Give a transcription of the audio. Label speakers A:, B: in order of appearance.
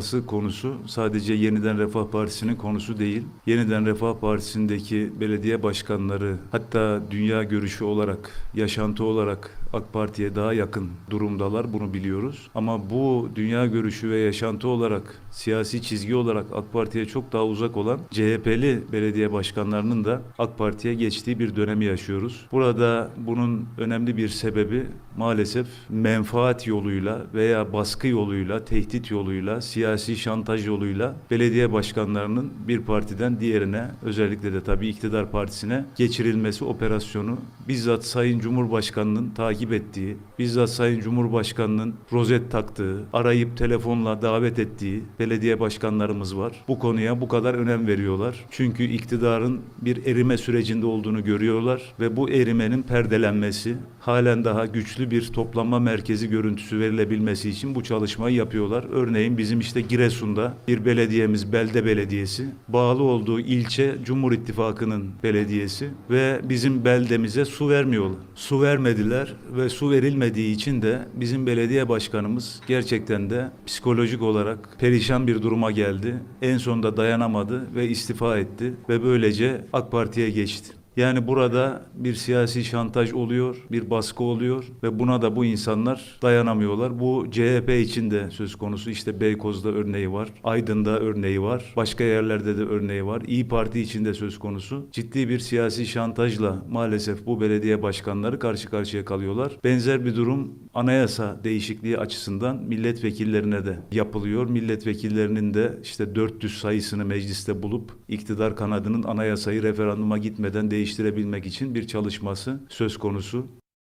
A: Ası konusu sadece Yeniden Refah Partisi'nin konusu değil. Yeniden Refah Partisi'ndeki belediye başkanları hatta dünya görüşü olarak, yaşantı olarak AK Parti'ye daha yakın durumdalar bunu biliyoruz. Ama bu dünya görüşü ve yaşantı olarak, siyasi çizgi olarak AK Parti'ye çok daha uzak olan CHP'li belediye başkanlarının da AK Parti'ye geçtiği bir dönemi yaşıyoruz. Burada bunun önemli bir sebebi maalesef menfaat yoluyla veya baskı yoluyla, tehdit yoluyla, siyasi şantaj yoluyla belediye başkanlarının bir partiden diğerine özellikle de tabii iktidar partisine geçirilmesi operasyonu bizzat Sayın Cumhurbaşkanı'nın takip ettiği, bizzat Sayın Cumhurbaşkanı'nın rozet taktığı, arayıp telefonla davet ettiği belediye başkanlarımız var. Bu konuya bu kadar önem veriyorlar. Çünkü iktidarın bir erime sürecinde olduğunu görüyorlar ve bu erimenin perdelenmesi, halen daha güçlü bir toplanma merkezi görüntüsü verilebilmesi için bu çalışmayı yapıyorlar. Örneğin bizim işte Giresun'da bir belediyemiz Belde Belediyesi, bağlı olduğu ilçe Cumhur İttifakı'nın belediyesi ve bizim beldemize su vermiyorlar. Su vermediler ve su verilmediği için de bizim belediye başkanımız gerçekten de psikolojik olarak perişan bir duruma geldi. En sonunda dayanamadı ve istifa etti ve böylece AK Parti'ye geçti. Yani burada bir siyasi şantaj oluyor, bir baskı oluyor ve buna da bu insanlar dayanamıyorlar. Bu CHP için de söz konusu. İşte Beykoz'da örneği var, Aydın'da örneği var, başka yerlerde de örneği var. İyi Parti için de söz konusu. Ciddi bir siyasi şantajla maalesef bu belediye başkanları karşı karşıya kalıyorlar. Benzer bir durum anayasa değişikliği açısından milletvekillerine de yapılıyor. Milletvekillerinin de işte 400 sayısını mecliste bulup iktidar kanadının anayasayı referanduma gitmeden değiştirebilmek için bir çalışması söz konusu.